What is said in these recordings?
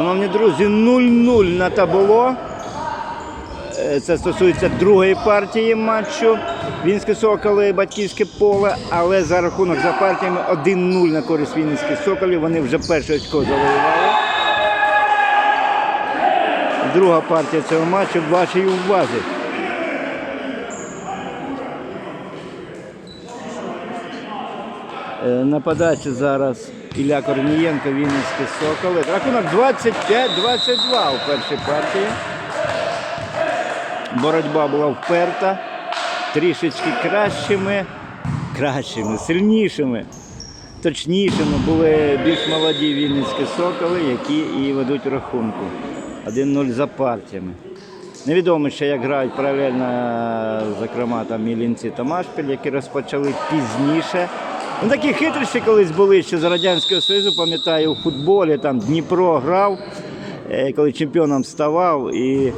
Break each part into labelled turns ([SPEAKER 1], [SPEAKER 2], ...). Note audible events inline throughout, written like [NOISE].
[SPEAKER 1] Шановні друзі, 0-0 на табло. Е, Це стосується другої партії матчу. Вінське Соколи Батьківське поле, але за рахунок за партіями 1-0 на користь Вінницьких Соколів. Вони вже перше очко завоювали. Друга партія цього матчу вашій увазі. На подачі зараз Ілля Корнієнко, Вінницькі Соколи. Рахунок 25-22 у першій партії. Боротьба була вперта, трішечки кращими, кращими, сильнішими, точнішими були більш молоді Вінницькі Соколи, які і ведуть рахунку. 1-0 за партіями. Невідомо ще, як грають паралельно, зокрема, там Мілінці та Машпіль, які розпочали пізніше. Ну, такі хитрощі колись були ще з Радянського Союзу, пам'ятаю, у футболі там Дніпро грав, е, коли чемпіоном ставав, і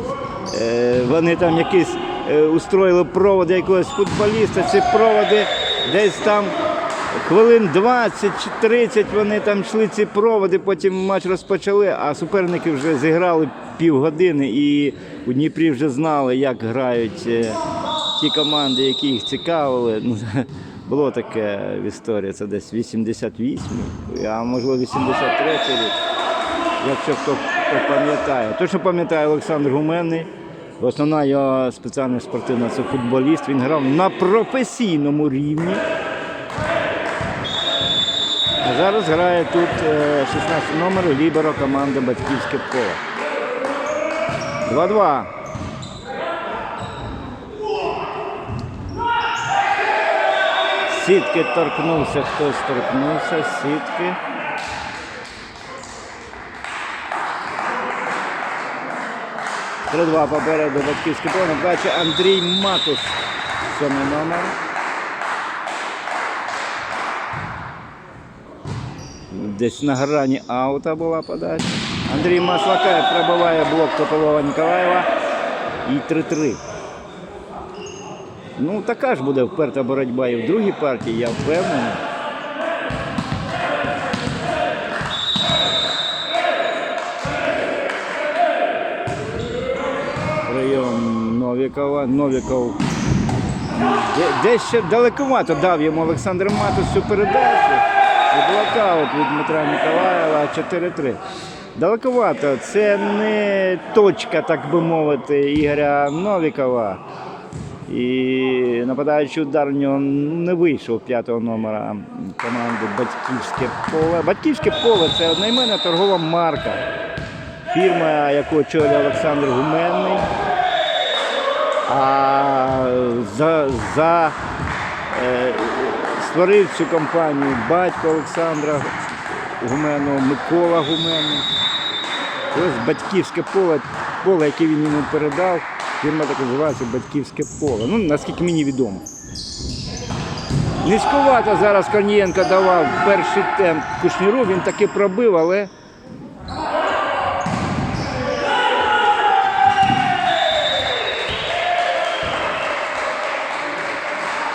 [SPEAKER 1] е, вони там якісь е, устроїли проводи якогось футболіста. Ці проводи десь там хвилин 20 чи 30 вони там йшли ці проводи, потім матч розпочали, а суперники вже зіграли півгодини і у Дніпрі вже знали, як грають ті команди, які їх цікавили. [LAUGHS] Було таке в історії, це десь 88, а можливо 83 рік, якщо хто, хто пам'ятає. Точно пам'ятає Олександр Гуменний. Основна його спеціальна спортивна це футболіст. Він грав на професійному рівні. А зараз грає тут е, 16 номер ліберо команди Батьківське поле. 2-2. Сітки торкнувся, хтось торкнувся, сітки. Три-два попереду батьківське поле. Бачить Андрій Матус, сьомий номер. Десь на грані аута була подача. Андрій Маслакаєв пробиває блок Тополова Ніколаєва. І 3-3. Ну, така ж буде вперта боротьба і в другій партії, я впевнений. Прийом Новікова. Новіков де- десь ще далекувато дав йому Олександр Матус цю передачу. І блокаут від Дмитра Ніколаєва 4-3. Далековато. Це не точка, так би мовити, Ігоря Новікова. І нападаючий удар в нього не вийшов п'ятого номера команди Батьківське поле. Батьківське поле це одноіменна торгова марка. Фірма, яку очолює Олександр Гуменний. А за, за е, створив цю компанію батько Олександра Гуменного, Микола Гуменний. Ось батьківське поле, поле, яке він йому передав, фірма так називається Батьківське поле. Ну, наскільки мені відомо. Низьковато зараз Корнієнко давав перший темп Кушніру, він таки пробив, але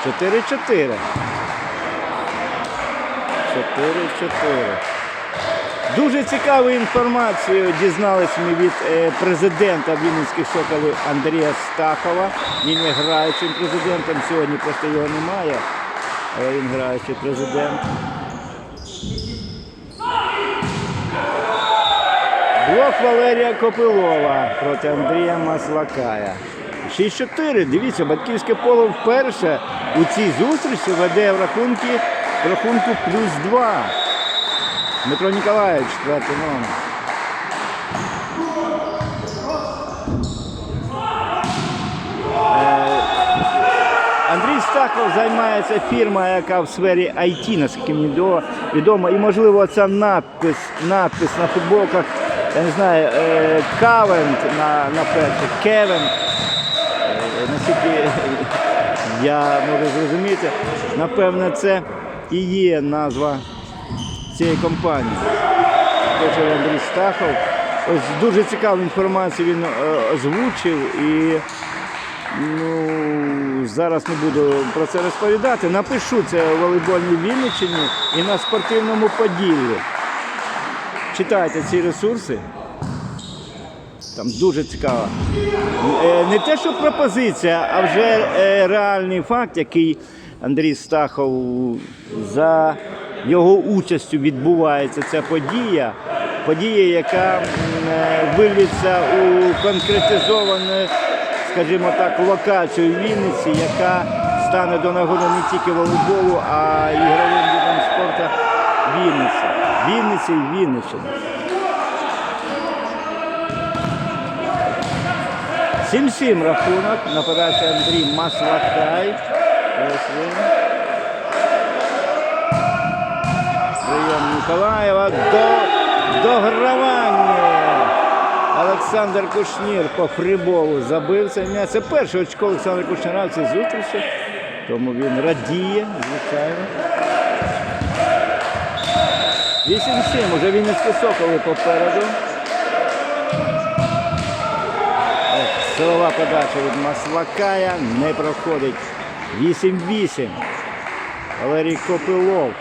[SPEAKER 1] Чотири-чотири. Чотири-чотири. Дуже цікаву інформацію дізналися ми від е, президента Вінницьких соколів Андрія Стахова. Він є граючим президентом. Сьогодні просто його немає, але він граючий президент. Блок Валерія Копилова проти Андрія Маслакая. 6-4. Дивіться, батьківське поле вперше у цій зустрічі веде в рахунки, в рахунку плюс 2. Дмитро Ніколаєвич, четвертий номер. Е, Андрій Стахов займається фірма, яка в сфері IT, наскільки мені відомо. І можливо це надпис, надпис на футболках, я не знаю, е, Кавент на, на перших, Кевен. Е, Наскільки я можу зрозуміти, напевне, це і є назва цієї компанії. Почав Андрій Стахов. Ось дуже цікаву інформацію він е, озвучив і ну, зараз не буду про це розповідати. Напишу це у волейбольній Вінниччині і на спортивному Поділлі. Читайте ці ресурси. Там дуже цікаво. Е, Не те, що пропозиція, а вже е, реальний факт, який Андрій Стахов за його участю відбувається ця подія. Подія, яка е, виліться у конкретизовану, скажімо так, локацію Вінниці, яка стане до нагоди не тільки волейболу, а ігровим видом спорту Вінниці. Вінниці і Вінниччини. 7-7 рахунок. На подачі Андрій Маслакай. Ось він. Прийом Ніколаєва до догравання. Олександр Кушнір по фриболу забив це м'яч. Це перше очко Олександра Кушніра в цій зустрічі. Тому він радіє, звичайно. 8-7. Уже Вінницькі соколи попереду. Силова подача від Маслакая не проходить. 8-8. Валерій Копилов.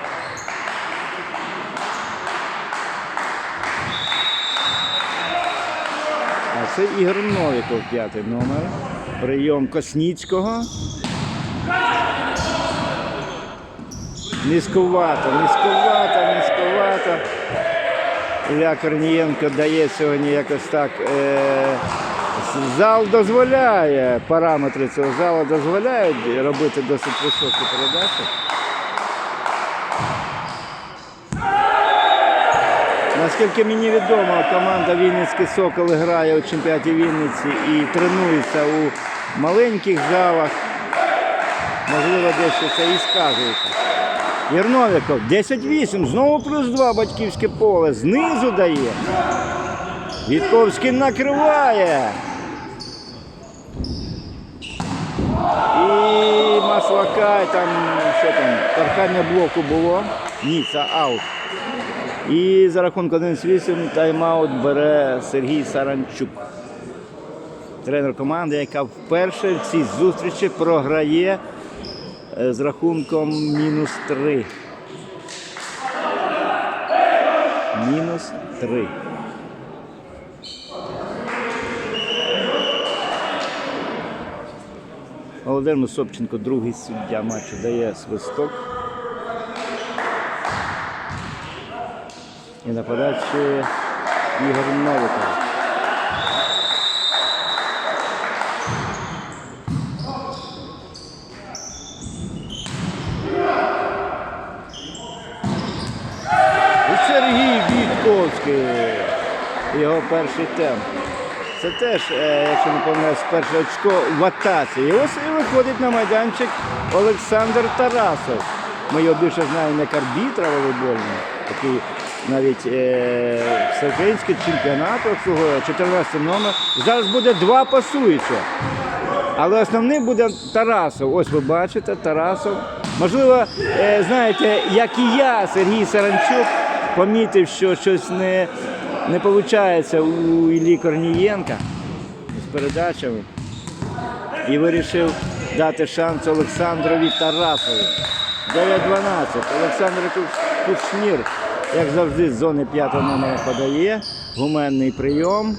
[SPEAKER 1] Це Ігор Новіков, п'ятий номер. Прийом Косніцького. Низьковато, низьковато, низьковато. Ілля Корнієнко дає сьогодні якось так. Е- зал дозволяє, параметри цього залу дозволяють робити досить високі передачі. Наскільки мені відомо, команда Вінницький Сокол грає у чемпіонаті Вінниці і тренується у маленьких залах. Можливо, дещо це і сказується. Єрновіков 10-8, знову плюс 2 батьківське поле. Знизу дає. Вітковський накриває. І Маслакай там, що там, торкання блоку було. Ні, це аут. І за рахунок 11-8 тайм-аут бере Сергій Саранчук. Тренер команди, яка вперше в цій зустрічі програє е, з рахунком мінус 3. Мінус 3. Володимир Собченко, другий суддя матчу, дає свисток. І на подачі Ігор Новиков. І Сергій Вітковський. Його перший темп. Це теж, е, якщо не помиляюсь, перше очко в атаці. І ось і виходить на майданчик Олександр Тарасов. Ми його більше знаємо як арбітра волейбольного, який навіть е, всеукраїнський чемпіонат обслуговує, 14 номер. Зараз буде два пасуючі. Але основним буде Тарасов. Ось ви бачите, Тарасов. Можливо, е, знаєте, як і я, Сергій Саранчук, помітив, що щось не, не виходить у Іллі Корнієнка з передачами. І вирішив дати шанс Олександрові Тарасові. 9-12. Олександр Куш- Кушнір, як завжди, з зони п'ятого номера подає. Гуменний прийом.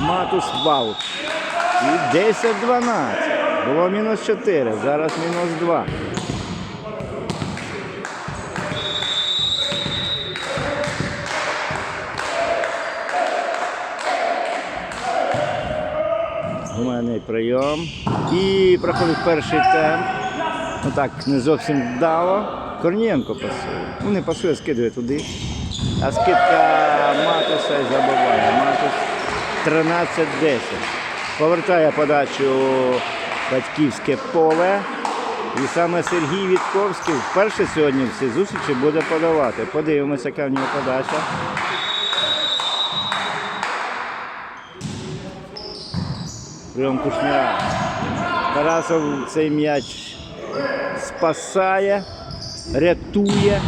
[SPEAKER 1] Матус Баут. І 10-12. Було мінус 4, зараз мінус 2. Гуменний прийом. І проходить перший темп. Ну так, не зовсім вдало. Корнієнко пасує. Ну не пасує, скидує туди. А скидка Матуса і забиває. Матус 13-10. Повертає подачу батьківське поле. І саме Сергій Вітковський вперше сьогодні в цій зустрічі буде подавати. Подивимося, яка в нього подача. Прийом Кушняра. Тарасов цей м'яч спасає, рятує.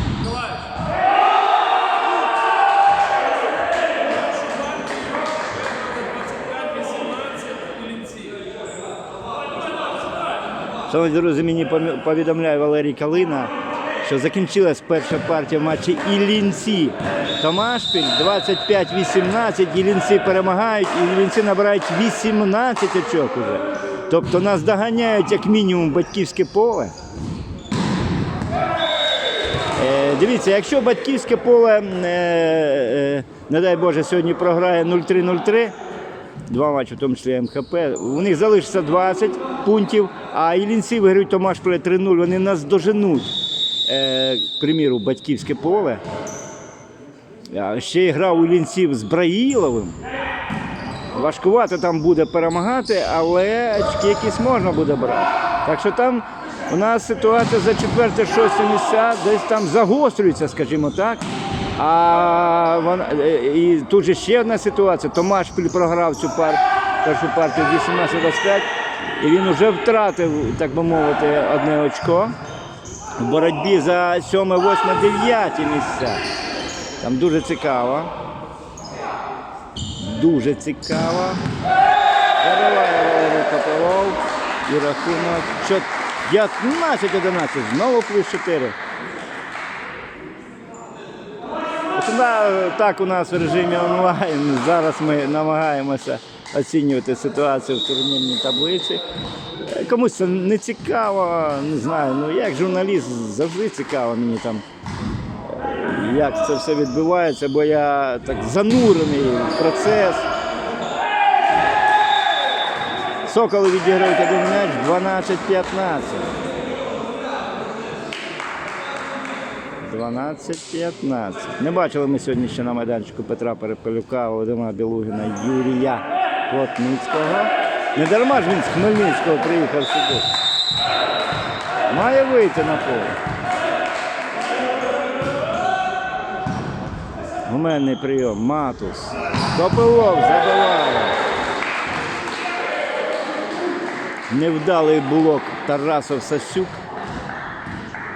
[SPEAKER 1] Шановні друзі, мені повідомляє Валерій Калина, що закінчилась перша партія в матчі Іллінці. Томашпіль 25-18, Іллінці перемагають, і Іллінці набирають 18 очок уже. Тобто нас доганяють як мінімум батьківське поле. Е, Дивіться, якщо батьківське поле, е, е, не дай Боже, сьогодні програє 0-3-0-3, два матчі, в тому числі МХП, у них залишиться 20 пунктів, а Іллінці виграють Томашполе 3-0, вони нас доженуть. К приміру, батьківське поле. Ще грав у Іллінців з Браїловим. Важкувато там буде перемагати, але очки якісь можна буде брати. Так що там у нас ситуація за четверте-шосте місця десь там загострюється, скажімо так. А вона, і тут же ще одна ситуація. Томаш програв цю пар, першу партію 18-25, і він вже втратив, так би мовити, одне очко в боротьбі за 7, 8, 9 місця. Там дуже цікаво. Дуже цікаво. Забиває Валерій Копилов. І рахунок 15-11. Знову плюс 4. Так у нас в режимі онлайн. Зараз ми намагаємося оцінювати ситуацію в турнірній таблиці. Комусь це не цікаво, не знаю. Ну як журналіст завжди цікаво мені там як це все відбувається, бо я так занурений в процес. Соколи відіграють один м'яч 12-15. 12-15. Не бачили ми сьогодні ще на майданчику Петра Перепелюка, Володимира Білугіна, Юрія Плотницького. Не дарма ж він з Хмельницького приїхав сюди. Має вийти на поле. Гуменний прийом, Матус. Копилов забиває. Невдалий блок Тарасов Сасюк.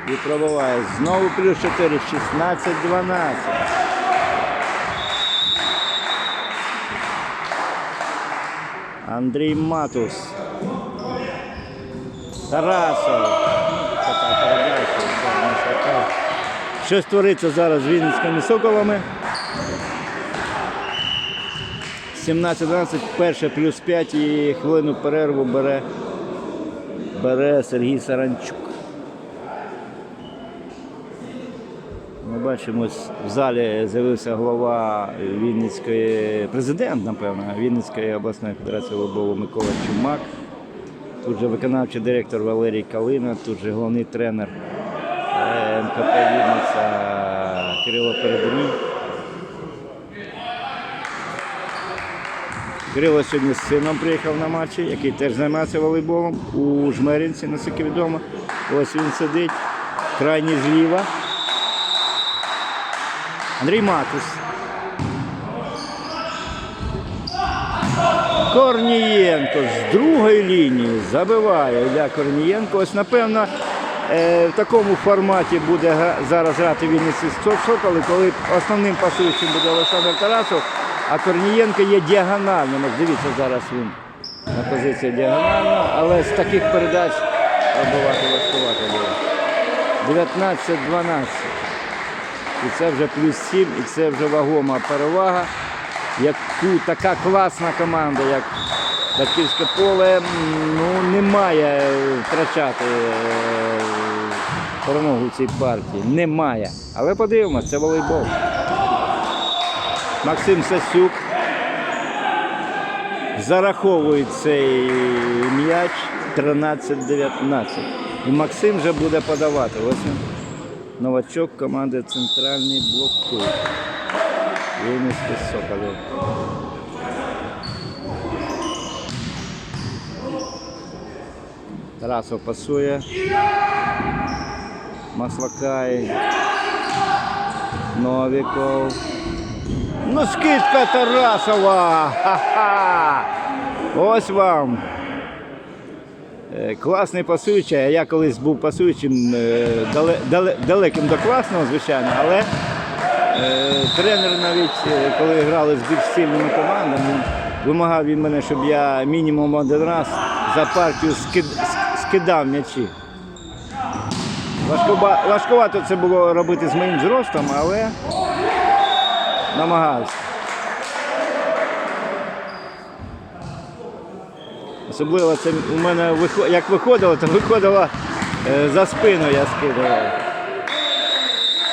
[SPEAKER 1] І пробиває. Знову плюс 4, 16-12. Андрій Матус. Тарасов. Щось твориться зараз з Вінницькими соколами. 17-12, перше плюс 5 і хвилину перерву бере, бере Сергій Саранчук. Ми бачимо, в залі з'явився голова Вінницької, президент, напевно, Вінницької обласної федерації волейболу Микола Чумак. Тут же виконавчий директор Валерій Калина, тут же головний тренер е, МКП Вінниця Кирило Передрій. Кирило сьогодні з сином приїхав на матчі, який теж займається волейболом у Жмеринці, наскільки відомо. Ось він сидить, крайній зліва. Андрій Матус. Корнієнко з другої лінії забиває Ілля Корнієнко. Ось, напевно, е, в такому форматі буде зараз грати Вінниці Соколи, коли основним пасуючим буде Олександр Тарасов, а Корнієнко є діагональним. Ось дивіться, зараз він на позиції діагональна, але з таких передач пробувати важкувати буде. 19-12. І це вже плюс 7, і це вже вагома перевага. Яку така класна команда, як Батьківське поле, ну, не має втрачати е, перемогу в цій партії. Немає. Але подивимося, це волейбол. Максим Сасюк зараховує цей м'яч 13-19. І Максим вже буде подавати. Ось він. Новачок команди Центральний блок. Вінницький Соколів. Тарасов пасує. Маслакай. Новіков. Ну, скидка Тарасова! Ха-ха! Ось вам. Е, Класний пасуючий, я колись був пасуючим е, дале- дале- далеким до класного, звичайно, але е, тренер навіть, коли грали з більш сильними командами, вимагав від мене, щоб я мінімум один раз за партію скидав м'ячі. Важкувато це було робити з моїм зростом, але намагався. Особливо це у мене як виходило, то виходило е, за спину я скидував.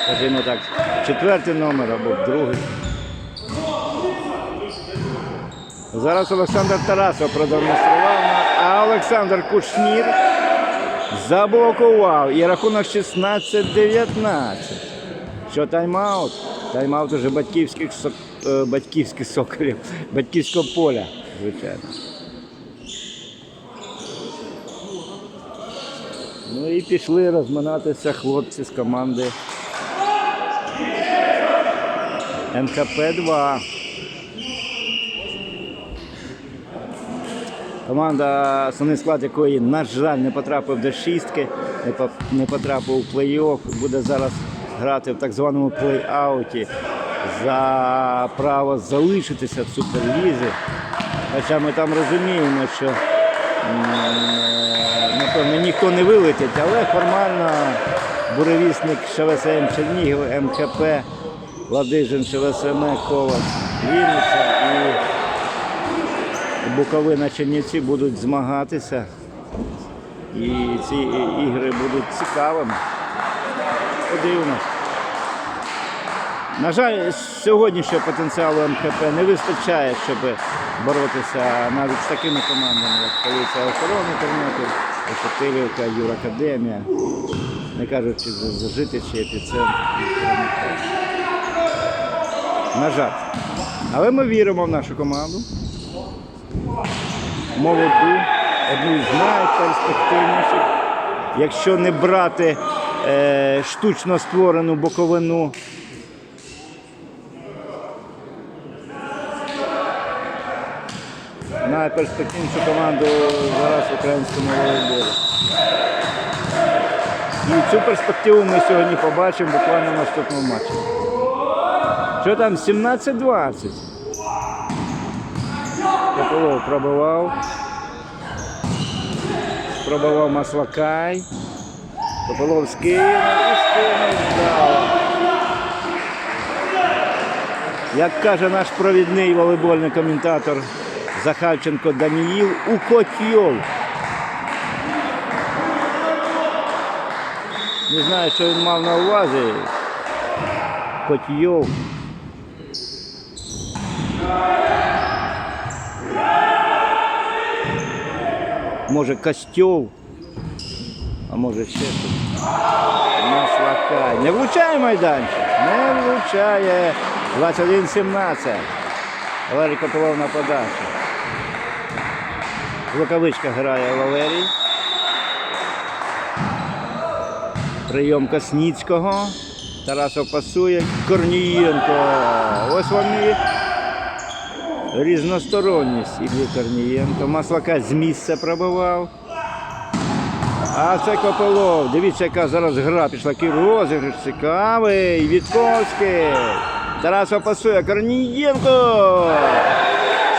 [SPEAKER 1] Скажімо так, четвертий номер або другий. Зараз Олександр Тарасов продемонстрував, а Олександр Кушнір заблокував. І рахунок 16-19. Що тайм-аут? Тайм-аут уже батьківських, сок- е, батьківських соколів, батьківського поля, звичайно. Ну і пішли розминатися хлопці з команди МКП-2. Команда, основний склад якої, на жаль, не потрапив до шістки, не потрапив у плей-офф, буде зараз грати в так званому плей-ауті за право залишитися в суперлізі. Хоча ми там розуміємо, що е, напевно ніхто не вилетить, але формально буревісник ШВСМ Чернігів, МКП, Ладижин, ШВСМ, Ковас, Вінниця і Буковина Чернівці будуть змагатися. І ці ігри будуть цікавими. Подивимось. На жаль, сьогоднішнього потенціалу МХП не вистачає, щоб боротися навіть з такими командами, як поліція охорони Тернопіль, Ошатилівка, Юракадемія, не кажучи за за житичі, епіцентр. На жаль. Але ми віримо в нашу команду молоду, одну з найперспективніших. Якщо не брати штучно створену боковину. Найперспективнішу команду зараз в українському волейболі. І цю перспективу ми сьогодні побачимо буквально в наступному матчі. Що там? 17-20. Попилов пробивав. Спробував Маслакай. І скинув вдало. Як каже наш провідний волейбольний коментатор Захарченко Даніїл, у котьов. Не знаю, що він мав на увазі. Котьйов. Може костьов, а може ще щось. Маслака. Не влучає майданчик. Не влучає. 21-17. Валерій Копилов на подачу. В рукавичках грає Валерій. Прийом Косніцького. Тарасов пасує. Корнієнко. Ось вони. Різносторонність Іллі Корнієнко. Маслака з місця пробивав. А це Копилов. Дивіться, яка зараз гра пішла. Який розіграш цікавий. Вітковський. Тарасов пасує. Корнієнко.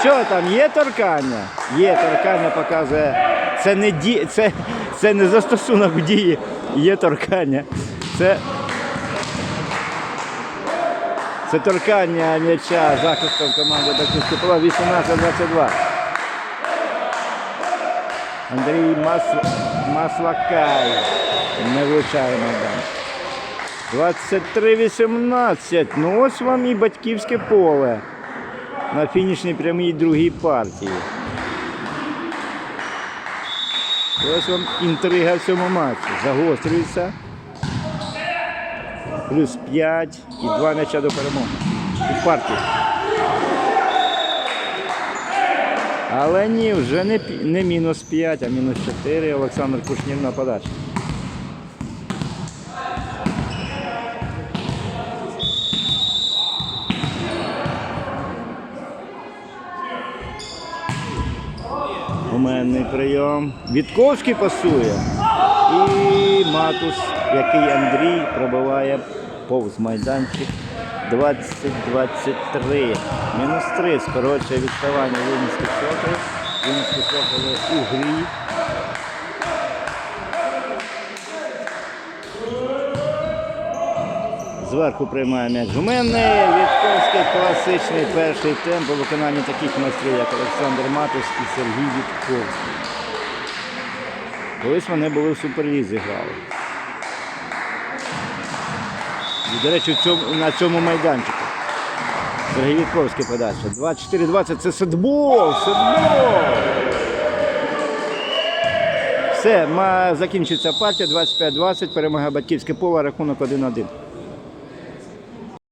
[SPEAKER 1] Що там? Є торкання? Є торкання, показує. Це не ді... це, це не застосунок дії. Є торкання. Це це торкання м'яча захистом команди Баківський Пила 18-22. Андрій Мас... Маслакай не влучає майдан. 23-18. Ну ось вам і батьківське поле на фінішній прямій другій партії. Ось вам інтрига в цьому матчі. Загострюється. Плюс 5 і 2 м'яча до перемоги. У партії. Але ні, вже не, не мінус 5, а мінус 4. Олександр Кушнір на подачі. Уменний прийом. Вітковський пасує. І Матус, який Андрій пробиває повз майданчик. 20-23. Мінус 3. Скорочує відставання Вінницьких соколів. Вінницькі соколи у грі. Зверху приймає м'яч Гуменний, Вітковський, класичний перший темп у виконанні таких майстрів, як Олександр Матус і Сергій Вітковський. Колись вони були в суперлізі грали. І, до речі, цьому, на цьому майданчику. Сергій Вітковський подача. 24-20 це сетбол! Сетбол! Все, закінчиться партія 25-20, перемога батьківське поле, рахунок 1-1.